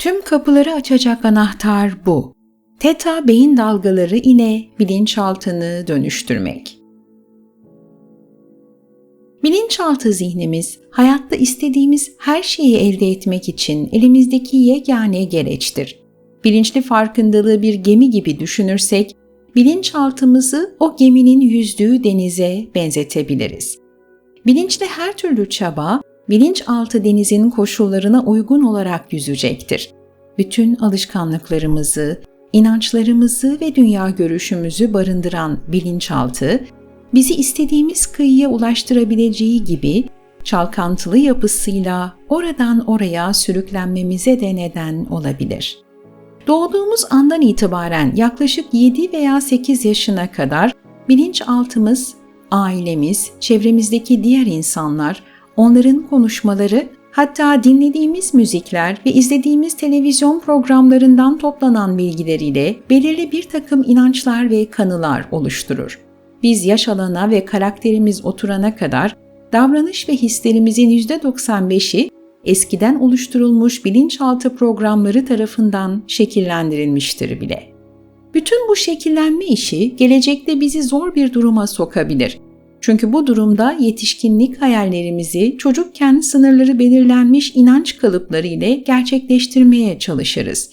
Tüm kapıları açacak anahtar bu. Teta beyin dalgaları ile bilinçaltını dönüştürmek. Bilinçaltı zihnimiz, hayatta istediğimiz her şeyi elde etmek için elimizdeki yegane gereçtir. Bilinçli farkındalığı bir gemi gibi düşünürsek, bilinçaltımızı o geminin yüzdüğü denize benzetebiliriz. Bilinçli her türlü çaba, bilinçaltı denizin koşullarına uygun olarak yüzecektir. Bütün alışkanlıklarımızı, inançlarımızı ve dünya görüşümüzü barındıran bilinçaltı, bizi istediğimiz kıyıya ulaştırabileceği gibi çalkantılı yapısıyla oradan oraya sürüklenmemize de neden olabilir. Doğduğumuz andan itibaren yaklaşık 7 veya 8 yaşına kadar bilinçaltımız, ailemiz, çevremizdeki diğer insanlar, onların konuşmaları, hatta dinlediğimiz müzikler ve izlediğimiz televizyon programlarından toplanan bilgileriyle belirli bir takım inançlar ve kanılar oluşturur. Biz yaş alana ve karakterimiz oturana kadar davranış ve hislerimizin %95'i eskiden oluşturulmuş bilinçaltı programları tarafından şekillendirilmiştir bile. Bütün bu şekillenme işi gelecekte bizi zor bir duruma sokabilir. Çünkü bu durumda yetişkinlik hayallerimizi çocukken sınırları belirlenmiş inanç kalıpları ile gerçekleştirmeye çalışırız.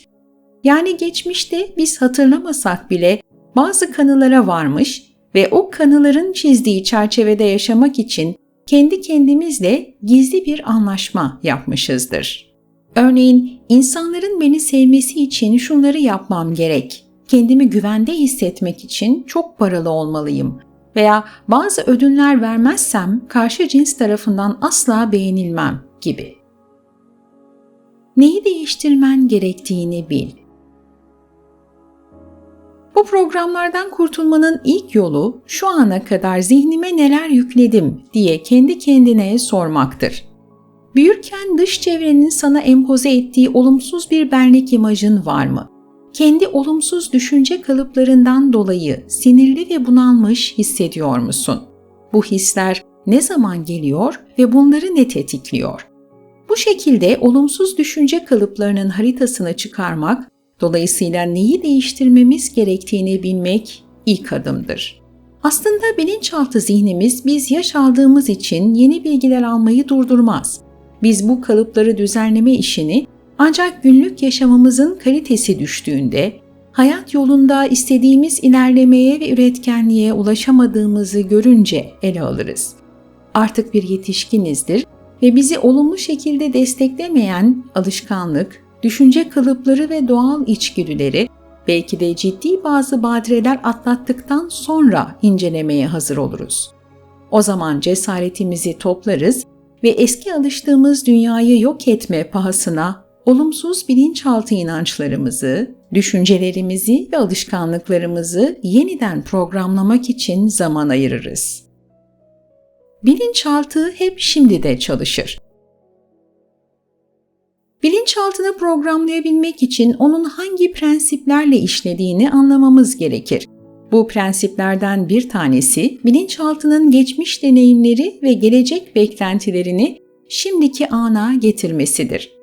Yani geçmişte biz hatırlamasak bile bazı kanılara varmış ve o kanıların çizdiği çerçevede yaşamak için kendi kendimizle gizli bir anlaşma yapmışızdır. Örneğin insanların beni sevmesi için şunları yapmam gerek. Kendimi güvende hissetmek için çok paralı olmalıyım veya bazı ödünler vermezsem karşı cins tarafından asla beğenilmem gibi. Neyi değiştirmen gerektiğini bil. Bu programlardan kurtulmanın ilk yolu şu ana kadar zihnime neler yükledim diye kendi kendine sormaktır. Büyürken dış çevrenin sana empoze ettiği olumsuz bir benlik imajın var mı? Kendi olumsuz düşünce kalıplarından dolayı sinirli ve bunalmış hissediyor musun? Bu hisler ne zaman geliyor ve bunları ne tetikliyor? Bu şekilde olumsuz düşünce kalıplarının haritasını çıkarmak Dolayısıyla neyi değiştirmemiz gerektiğini bilmek ilk adımdır. Aslında bilinçaltı zihnimiz biz yaş aldığımız için yeni bilgiler almayı durdurmaz. Biz bu kalıpları düzenleme işini ancak günlük yaşamımızın kalitesi düştüğünde, hayat yolunda istediğimiz ilerlemeye ve üretkenliğe ulaşamadığımızı görünce ele alırız. Artık bir yetişkinizdir ve bizi olumlu şekilde desteklemeyen alışkanlık, düşünce kalıpları ve doğal içgüdüleri belki de ciddi bazı badireler atlattıktan sonra incelemeye hazır oluruz. O zaman cesaretimizi toplarız ve eski alıştığımız dünyayı yok etme pahasına olumsuz bilinçaltı inançlarımızı, düşüncelerimizi ve alışkanlıklarımızı yeniden programlamak için zaman ayırırız. Bilinçaltı hep şimdi de çalışır. Bilinçaltını programlayabilmek için onun hangi prensiplerle işlediğini anlamamız gerekir. Bu prensiplerden bir tanesi bilinçaltının geçmiş deneyimleri ve gelecek beklentilerini şimdiki ana getirmesidir.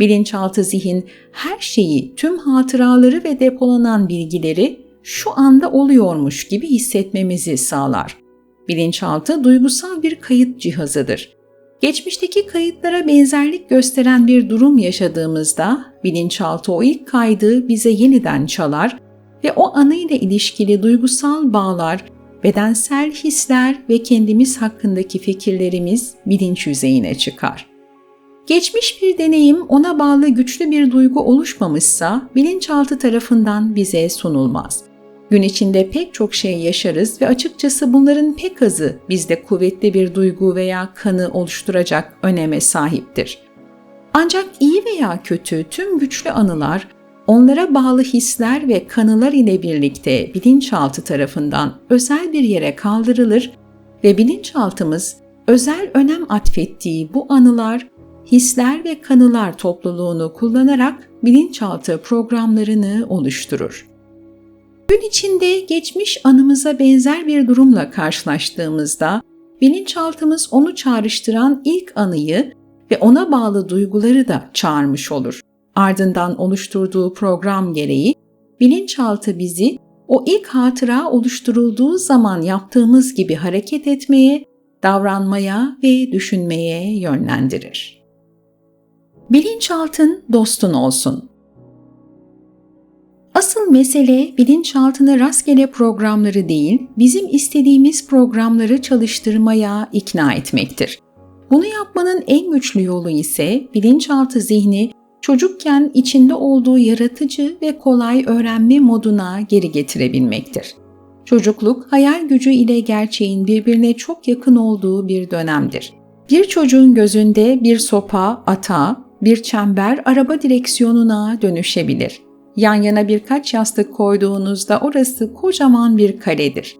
Bilinçaltı zihin her şeyi, tüm hatıraları ve depolanan bilgileri şu anda oluyormuş gibi hissetmemizi sağlar. Bilinçaltı duygusal bir kayıt cihazıdır. Geçmişteki kayıtlara benzerlik gösteren bir durum yaşadığımızda bilinçaltı o ilk kaydı bize yeniden çalar ve o anıyla ilişkili duygusal bağlar, bedensel hisler ve kendimiz hakkındaki fikirlerimiz bilinç yüzeyine çıkar. Geçmiş bir deneyim ona bağlı güçlü bir duygu oluşmamışsa bilinçaltı tarafından bize sunulmaz. Gün içinde pek çok şey yaşarız ve açıkçası bunların pek azı bizde kuvvetli bir duygu veya kanı oluşturacak öneme sahiptir. Ancak iyi veya kötü tüm güçlü anılar onlara bağlı hisler ve kanılar ile birlikte bilinçaltı tarafından özel bir yere kaldırılır ve bilinçaltımız özel önem atfettiği bu anılar, hisler ve kanılar topluluğunu kullanarak bilinçaltı programlarını oluşturur. Gün içinde geçmiş anımıza benzer bir durumla karşılaştığımızda bilinçaltımız onu çağrıştıran ilk anıyı ve ona bağlı duyguları da çağırmış olur. Ardından oluşturduğu program gereği bilinçaltı bizi o ilk hatıra oluşturulduğu zaman yaptığımız gibi hareket etmeye, davranmaya ve düşünmeye yönlendirir. Bilinçaltın dostun olsun. Asıl mesele bilinçaltını rastgele programları değil, bizim istediğimiz programları çalıştırmaya ikna etmektir. Bunu yapmanın en güçlü yolu ise bilinçaltı zihni çocukken içinde olduğu yaratıcı ve kolay öğrenme moduna geri getirebilmektir. Çocukluk, hayal gücü ile gerçeğin birbirine çok yakın olduğu bir dönemdir. Bir çocuğun gözünde bir sopa, ata, bir çember araba direksiyonuna dönüşebilir. Yan yana birkaç yastık koyduğunuzda orası kocaman bir karedir.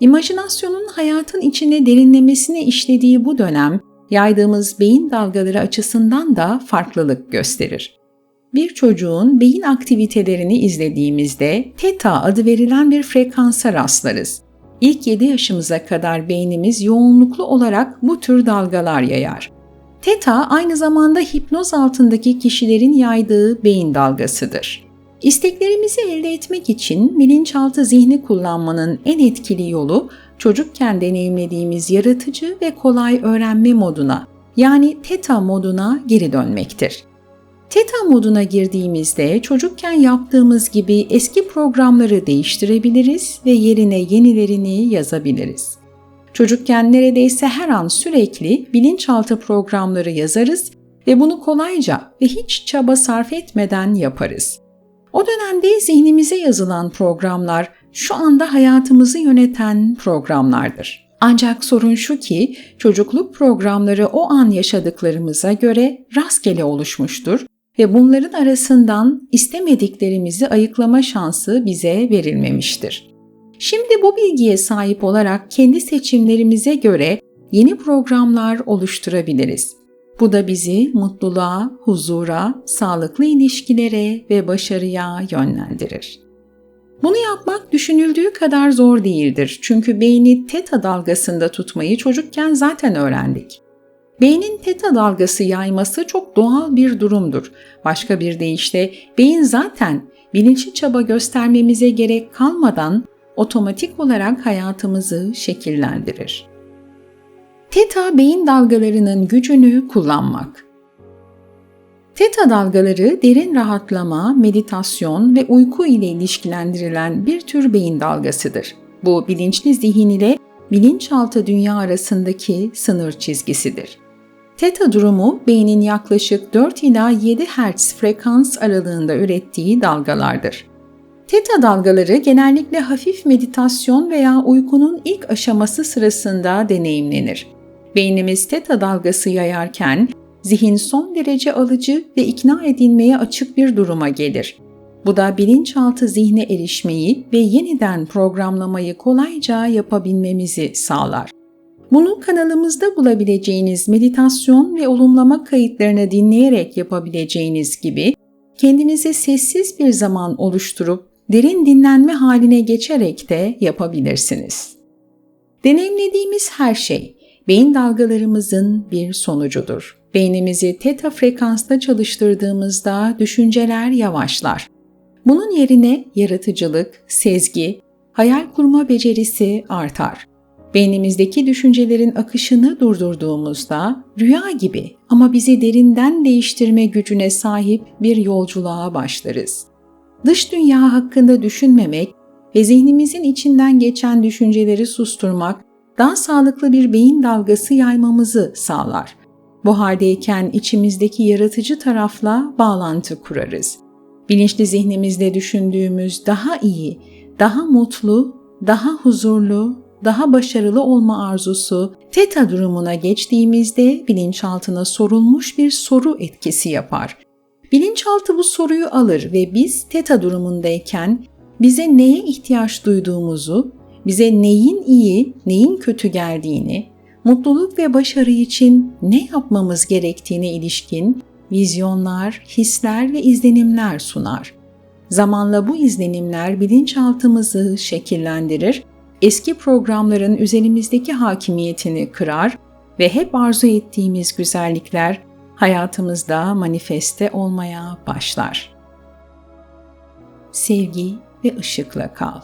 İmajinasyonun hayatın içine derinlemesine işlediği bu dönem, yaydığımız beyin dalgaları açısından da farklılık gösterir. Bir çocuğun beyin aktivitelerini izlediğimizde teta adı verilen bir frekansa rastlarız. İlk 7 yaşımıza kadar beynimiz yoğunluklu olarak bu tür dalgalar yayar. Teta aynı zamanda hipnoz altındaki kişilerin yaydığı beyin dalgasıdır. İsteklerimizi elde etmek için bilinçaltı zihni kullanmanın en etkili yolu çocukken deneyimlediğimiz yaratıcı ve kolay öğrenme moduna yani Theta moduna geri dönmektir. Theta moduna girdiğimizde çocukken yaptığımız gibi eski programları değiştirebiliriz ve yerine yenilerini yazabiliriz. Çocukken neredeyse her an sürekli bilinçaltı programları yazarız ve bunu kolayca ve hiç çaba sarf etmeden yaparız. O dönemde zihnimize yazılan programlar şu anda hayatımızı yöneten programlardır. Ancak sorun şu ki çocukluk programları o an yaşadıklarımıza göre rastgele oluşmuştur ve bunların arasından istemediklerimizi ayıklama şansı bize verilmemiştir. Şimdi bu bilgiye sahip olarak kendi seçimlerimize göre yeni programlar oluşturabiliriz. Bu da bizi mutluluğa, huzura, sağlıklı ilişkilere ve başarıya yönlendirir. Bunu yapmak düşünüldüğü kadar zor değildir. Çünkü beyni teta dalgasında tutmayı çocukken zaten öğrendik. Beynin teta dalgası yayması çok doğal bir durumdur. Başka bir deyişle beyin zaten bilinçli çaba göstermemize gerek kalmadan otomatik olarak hayatımızı şekillendirir. Teta beyin dalgalarının gücünü kullanmak. Teta dalgaları derin rahatlama, meditasyon ve uyku ile ilişkilendirilen bir tür beyin dalgasıdır. Bu bilinçli zihin ile bilinçaltı dünya arasındaki sınır çizgisidir. Teta durumu beynin yaklaşık 4 ila 7 Hz frekans aralığında ürettiği dalgalardır. Teta dalgaları genellikle hafif meditasyon veya uykunun ilk aşaması sırasında deneyimlenir. Beynimiz teta dalgası yayarken zihin son derece alıcı ve ikna edilmeye açık bir duruma gelir. Bu da bilinçaltı zihne erişmeyi ve yeniden programlamayı kolayca yapabilmemizi sağlar. Bunu kanalımızda bulabileceğiniz meditasyon ve olumlama kayıtlarını dinleyerek yapabileceğiniz gibi kendinize sessiz bir zaman oluşturup derin dinlenme haline geçerek de yapabilirsiniz. Deneyimlediğimiz her şey beyin dalgalarımızın bir sonucudur. Beynimizi teta frekansta çalıştırdığımızda düşünceler yavaşlar. Bunun yerine yaratıcılık, sezgi, hayal kurma becerisi artar. Beynimizdeki düşüncelerin akışını durdurduğumuzda rüya gibi ama bizi derinden değiştirme gücüne sahip bir yolculuğa başlarız. Dış dünya hakkında düşünmemek ve zihnimizin içinden geçen düşünceleri susturmak daha sağlıklı bir beyin dalgası yaymamızı sağlar. Bu haldeyken içimizdeki yaratıcı tarafla bağlantı kurarız. Bilinçli zihnimizde düşündüğümüz daha iyi, daha mutlu, daha huzurlu, daha başarılı olma arzusu teta durumuna geçtiğimizde bilinçaltına sorulmuş bir soru etkisi yapar. Bilinçaltı bu soruyu alır ve biz teta durumundayken bize neye ihtiyaç duyduğumuzu, bize neyin iyi, neyin kötü geldiğini, mutluluk ve başarı için ne yapmamız gerektiğine ilişkin vizyonlar, hisler ve izlenimler sunar. Zamanla bu izlenimler bilinçaltımızı şekillendirir, eski programların üzerimizdeki hakimiyetini kırar ve hep arzu ettiğimiz güzellikler, hayatımızda manifeste olmaya başlar. Sevgi ve ışıkla kal.